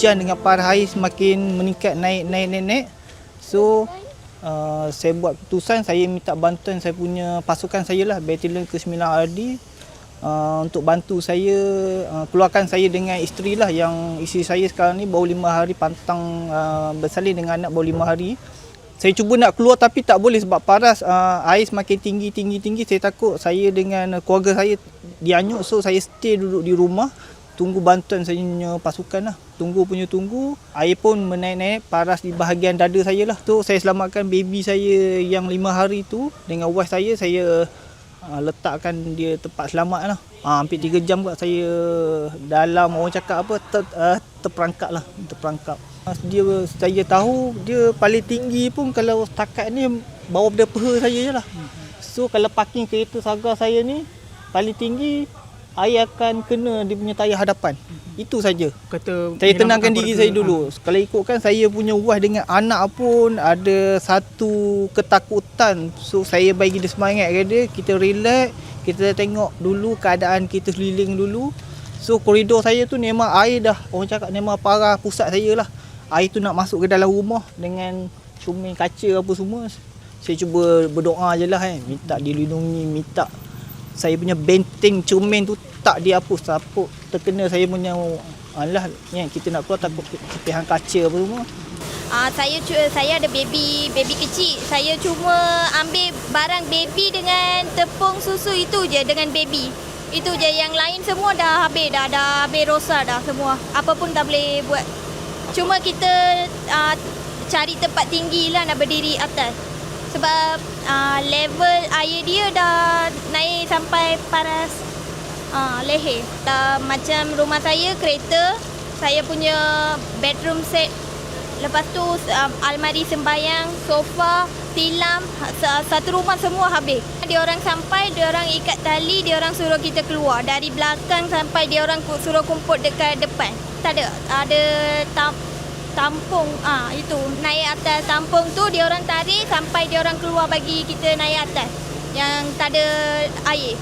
hujan dengan parah air semakin meningkat naik naik naik naik. So uh, saya buat keputusan saya minta bantuan saya punya pasukan saya lah Battalion ke-9 RD uh, untuk bantu saya uh, keluarkan saya dengan isteri lah yang isteri saya sekarang ni baru lima hari pantang uh, bersalin dengan anak baru lima hari. Saya cuba nak keluar tapi tak boleh sebab paras uh, air semakin tinggi tinggi tinggi saya takut saya dengan keluarga saya dianyut so saya stay duduk di rumah tunggu bantuan saya pasukan lah. Tunggu punya tunggu, air pun menaik-naik paras di bahagian dada saya lah. Tu saya selamatkan baby saya yang lima hari tu dengan wife saya, saya uh, letakkan dia tempat selamat lah. Uh, hampir tiga jam kat saya dalam orang cakap apa ter, uh, terperangkap lah, terperangkap. Dia saya tahu dia paling tinggi pun kalau setakat ni bawah peha saya je lah. So kalau parking kereta saga saya ni paling tinggi air akan kena dia punya tayar hadapan. Itu saja. Kata Saya tenangkan diri saya dulu. Kalau ikutkan saya punya wife dengan anak pun ada satu ketakutan. So saya bagi dia semangat ke dia, kita relax, kita tengok dulu keadaan kita seliling dulu. So koridor saya tu memang air dah orang cakap memang parah pusat saya lah. Air tu nak masuk ke dalam rumah dengan cermin kaca apa semua. Saya cuba berdoa je lah kan. Minta dilindungi, minta saya punya benteng cermin tu tak dihapus apa terkena saya punya alah ni kita nak keluar takut cepihan kaca apa semua Ah saya saya ada baby baby kecil. Saya cuma ambil barang baby dengan tepung susu itu je dengan baby. Itu je yang lain semua dah habis dah dah habis dah semua. Apa pun tak boleh buat. Cuma kita ah, cari tempat tinggi lah nak berdiri atas. Sebab ah, level air dia dah naik sampai paras ah, leher. Dah, macam rumah saya kereta, saya punya bedroom set Lepas tu um, almari sembayang, sofa, tilam, sa- satu rumah semua habis. Dia orang sampai, dia orang ikat tali, dia orang suruh kita keluar dari belakang sampai dia orang suruh kumpul dekat depan. Tak ada, ada tam, tampung ah itu naik atas tampung tu dia orang tarik sampai dia orang keluar bagi kita naik atas yang tak ada air.